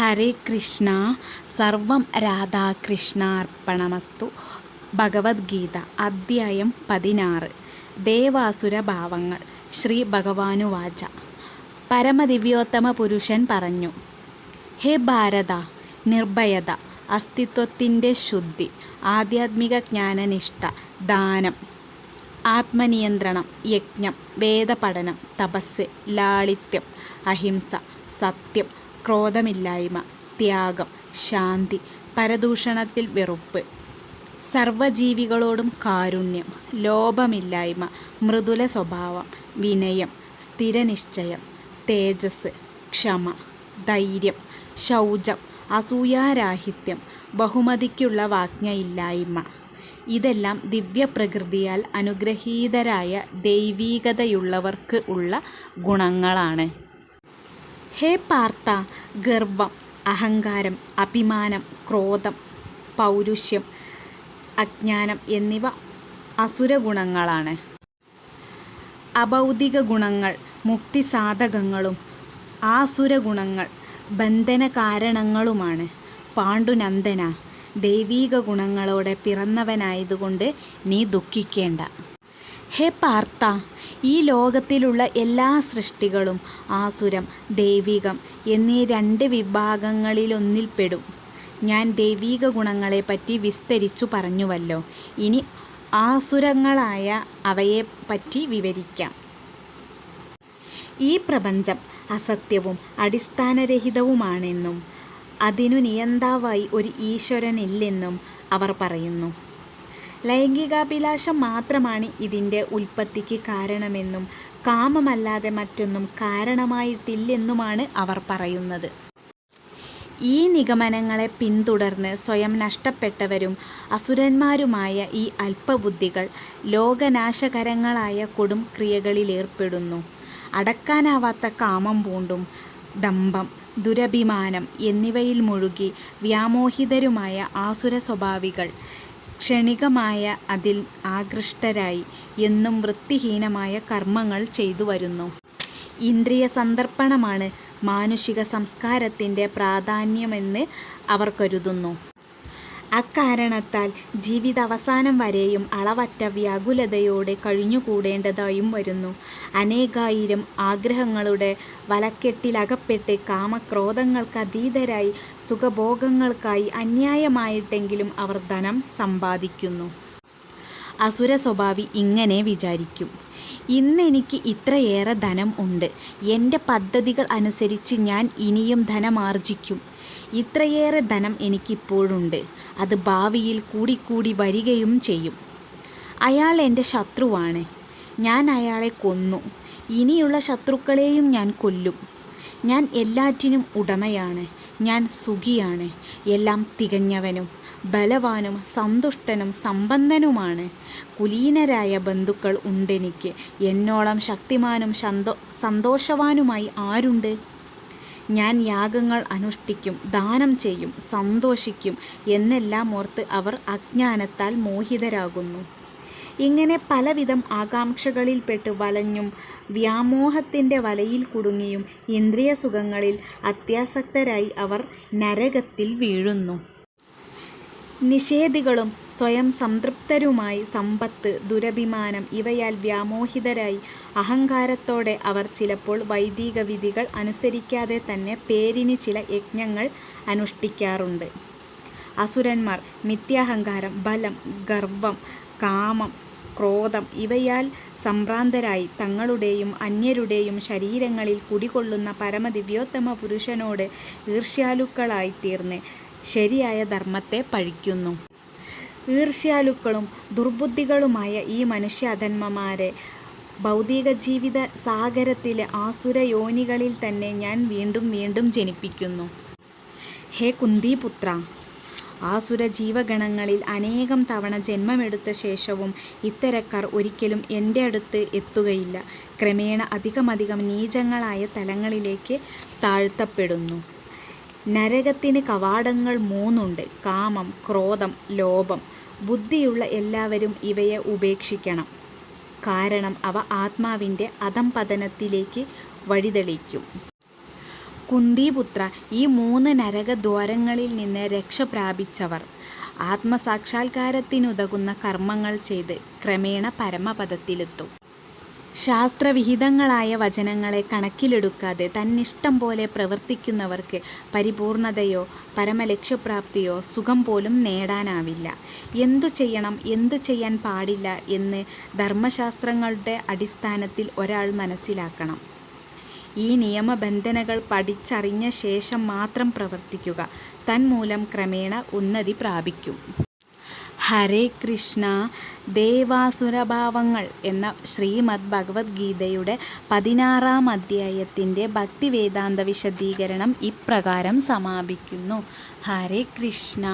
ഹരേ കൃഷ്ണ സർവം രാധാകൃഷ്ണാർപ്പണമസ്തു. ഭഗവത്ഗീത അദ്ധ്യായം പതിനാറ്. ദേവാസുരഭാവങ്ങൾ ശ്രീ ഭഗവാനുവാച. പരമദിവ്യോത്തമ പുരുഷൻ പറഞ്ഞു ഹേ ഭാരത നിർഭയത അസ്തിത്വത്തിന്റെ ശുദ്ധി ആധ്യാത്മിക ജ്ഞാനനിഷ്ഠ ദാനം ആത്മനിയന്ത്രണം യജ്ഞം വേദപഠനം തപസ് ലാളിത്യം അഹിംസ സത്യം ക്രോധമില്ലായ്മ ത്യാഗം ശാന്തി പരദൂഷണത്തിൽ വെറുപ്പ്. സർവജീവികളോടും കാരുണ്യം ലോഭമില്ലായ്മ മൃദുല സ്വഭാവം വിനയം സ്ഥിരനിശ്ചയം തേജസ് ക്ഷമ ധൈര്യം ശൗചം അസൂയാരാഹിത്യം ബഹുമതിക്കുള്ള വാജ്ഞയില്ലായ്മ. ഇതെല്ലാം ദിവ്യപ്രകൃതിയാൽ അനുഗ്രഹീതരായ ദൈവീകതയുള്ളവർക്ക് ഉള്ള ഗുണങ്ങളാണ്. ഹേ പാർത്ത ഗർവം അഹങ്കാരം അഭിമാനം ക്രോധം പൗരുഷ്യം അജ്ഞാനം എന്നിവ അസുര ഗുണങ്ങളാണ് അഭൗതിക ഗുണങ്ങൾ മുക്തിസാധകങ്ങളും ആസുരഗുണങ്ങൾ ബന്ധന കാരണങ്ങളുമാണ് പാണ്ഡുനന്ദന ദൈവീക ഗുണങ്ങളോടെ പിറന്നവനായതുകൊണ്ട് നീ ദുഃഖിക്കേണ്ട. ഹേ പാർത്ത ഈ ലോകത്തിലുള്ള എല്ലാ സൃഷ്ടികളും ആസുരം ദൈവികം എന്നീ രണ്ട് വിഭാഗങ്ങളിലൊന്നിൽപ്പെടും ഞാൻ ദൈവീക ഗുണങ്ങളെപ്പറ്റി വിസ്തരിച്ചു പറഞ്ഞുവല്ലോ. ഇനി ആസുരങ്ങളായ അവയെപ്പറ്റി വിവരിക്കാം. ഈ പ്രപഞ്ചം അസത്യവും അടിസ്ഥാനരഹിതവുമാണെന്നും അതിനു നിയന്താവായി ഒരു ഈശ്വരനില്ലെന്നും അവർ പറയുന്നു. ലൈംഗികാഭിലാഷം മാത്രമാണ് ഇതിന്റെ ഉൽപ്പത്തിക്ക് കാരണമെന്നും കാമമല്ലാതെ മറ്റൊന്നും കാരണമായിട്ടില്ലെന്നുമാണ് അവർ പറയുന്നത്. ഈ നിഗമനങ്ങളെ പിന്തുടർന്ന് സ്വയം നഷ്ടപ്പെട്ടവരും അസുരന്മാരുമായ ഈ അല്പബുദ്ധികൾ ലോകനാശകരങ്ങളായ കൊടും ക്രിയകളിലേർപ്പെടുന്നു. അടക്കാനാവാത്ത കാമം പൂണ്ടും ദമ്പം ദുരഭിമാനം എന്നിവയിൽ മുഴുകി വ്യാമോഹിതരുമായ ആസുര സ്വഭാവികൾ ക്ഷണികമായ അതിൽ ആകൃഷ്ടരായി എന്നും വൃത്തിഹീനമായ കർമ്മങ്ങൾ ചെയ്തു വരുന്നു. ഇന്ദ്രിയ സന്ദർപ്പണമാണ് മാനുഷിക സംസ്കാരത്തിന്റെ പ്രാധാന്യമെന്ന് അവർ കരുതുന്നു. അക്കാരണത്താൽ ജീവിതാവസാനം വരെയും അളവറ്റ വ്യാകുലതയോടെ കഴിഞ്ഞുകൂടേണ്ടതായും വരുന്നു. അനേകായിരം ആഗ്രഹങ്ങളുടെ വലക്കെട്ടിലകപ്പെട്ട് കാമക്രോധങ്ങൾക്ക് അതീതരായി സുഖഭോഗങ്ങൾക്കായി അന്യായമായിട്ടെങ്കിലും അവർ ധനം സമ്പാദിക്കുന്നു. അസുര സ്വഭാവി ഇങ്ങനെ വിചാരിക്കും. ഇന്നെനിക്ക് ഇത്രയേറെ ധനം ഉണ്ട്. എന്റെ പദ്ധതികൾ അനുസരിച്ച് ഞാൻ ഇനിയും ധനമാർജിക്കും. ഇത്രയേറെ ധനം എനിക്കിപ്പോഴുണ്ട്. അത് ഭാവിയിൽ കൂടിക്കൂടി വരികയും ചെയ്യും. അയാൾ എന്റെ ശത്രുവാണ്. ഞാൻ അയാളെ കൊന്നു. ഇനിയുള്ള ശത്രുക്കളെയും ഞാൻ കൊല്ലും. ഞാൻ എല്ലാറ്റിനും ഉടമയാണ്. ഞാൻ സുഖിയാണ്. എല്ലാം തികഞ്ഞവനും ബലവാനും സന്തുഷ്ടനും സമ്പന്നനുമാണ്. കുലീനരായ ബന്ധുക്കൾ ഉണ്ടെനിക്ക്. എന്നോളം ശക്തിമാനും സന്തോ സന്തോഷവാനുമായി ആരുണ്ട്? ഞാൻ യാഗങ്ങൾ അനുഷ്ഠിക്കും ദാനം ചെയ്യും സന്തോഷിക്കും എന്നെല്ലാം ഓർത്ത് അവർ അജ്ഞാനത്താൽ മോഹിതരാകുന്നു. ഇങ്ങനെ പലവിധം ആകാംക്ഷകളിൽപ്പെട്ട് വലഞ്ഞും വ്യാമോഹത്തിന്റെ വലയിൽ കുടുങ്ങിയും ഇന്ദ്രിയസുഖങ്ങളിൽ അത്യാസക്തരായി അവർ നരകത്തിൽ വീഴുന്നു. നിഷേധികളും സ്വയം സംതൃപ്തരുമായി സമ്പത്ത് ദുരഭിമാനം ഇവയാൽ വ്യാമോഹിതരായി. അഹങ്കാരത്തോടെ അവർ ചിലപ്പോൾ വൈദിക വിധികൾ അനുസരിക്കാതെ തന്നെ പേരിന് ചില യജ്ഞങ്ങൾ അനുഷ്ഠിക്കാറുണ്ട്. അസുരന്മാർ മിഥ്യാഹങ്കാരം ബലം ഗർവം കാമം ക്രോധം ഇവയാൽ സംഭ്രാന്തരായി. തങ്ങളുടെയും അന്യരുടെയും ശരീരങ്ങളിൽ കുടികൊള്ളുന്ന പരമദിവ്യോത്തമ പുരുഷനോട് ഈർഷ്യാലുക്കളായിത്തീർന്ന്. ശരിയായ ധർമ്മത്തെ പഴിക്കുന്നു. ഈർഷ്യാലുക്കളും ദുർബുദ്ധികളുമായ ഈ മനുഷ്യാധന്മമാരെ ഭൗതിക ജീവിത സാഗരത്തിലെ ആസുര യോനികളിൽ തന്നെ ഞാൻ വീണ്ടും വീണ്ടും ജനിപ്പിക്കുന്നു. ഹേ കുന്തിപുത്ര ആസുര ജീവഗണങ്ങളിൽ അനേകം തവണ ജന്മമെടുത്ത ശേഷവും ഇത്തരക്കാർ ഒരിക്കലും എന്റെ അടുത്ത് എത്തുകയില്ല. ക്രമേണ അധികമധികം നീചങ്ങളായ തലങ്ങളിലേക്ക് താഴ്ത്തപ്പെടുന്നു. നരകത്തിന് കവാടങ്ങൾ മൂന്നുണ്ട്. കാമം ക്രോധം ലോഭം. ബുദ്ധിയുള്ള എല്ലാവരും ഇവയെ ഉപേക്ഷിക്കണം. കാരണം അവ ആത്മാവിന്റെ അധംപതനത്തിലേക്ക് വഴിതെളിക്കും. കുന്തിപുത്ര ഈ മൂന്ന് നരകദ്വാരങ്ങളിൽ നിന്ന് രക്ഷ പ്രാപിച്ചവർ. ആത്മസാക്ഷാത്കാരത്തിനുതകുന്ന കർമ്മങ്ങൾ ചെയ്ത് ക്രമേണ പരമപദത്തിലെത്തും. ശാസ്ത്രവിഹിതങ്ങളായ വചനങ്ങളെ കണക്കിലെടുക്കാതെ തന്നിഷ്ടം പോലെ പ്രവർത്തിക്കുന്നവർക്ക് പരിപൂർണതയോ പരമലക്ഷ്യപ്രാപ്തിയോ സുഖം പോലും നേടാനാവില്ല. എന്തു ചെയ്യണം എന്തു ചെയ്യാൻ പാടില്ല എന്ന് ധർമ്മശാസ്ത്രങ്ങളുടെ അടിസ്ഥാനത്തിൽ ഒരാൾ മനസ്സിലാക്കണം. ഈ നിയമബന്ധനകൾ പഠിച്ചറിഞ്ഞ ശേഷം മാത്രം പ്രവർത്തിക്കുക. തന്മൂലം ക്രമേണ ഉന്നതി പ്രാപിക്കും. ഹരേ കൃഷ്ണ ദേവാസുരഭാവങ്ങൾ എന്ന ശ്രീമദ് ഭഗവത്ഗീതയുടെ പതിനാറാം അധ്യായത്തിന്റെ ഭക്തിവേദാന്ത വിശദീകരണം ഇപ്രകാരം സമാപിക്കുന്നു. ഹരേ കൃഷ്ണ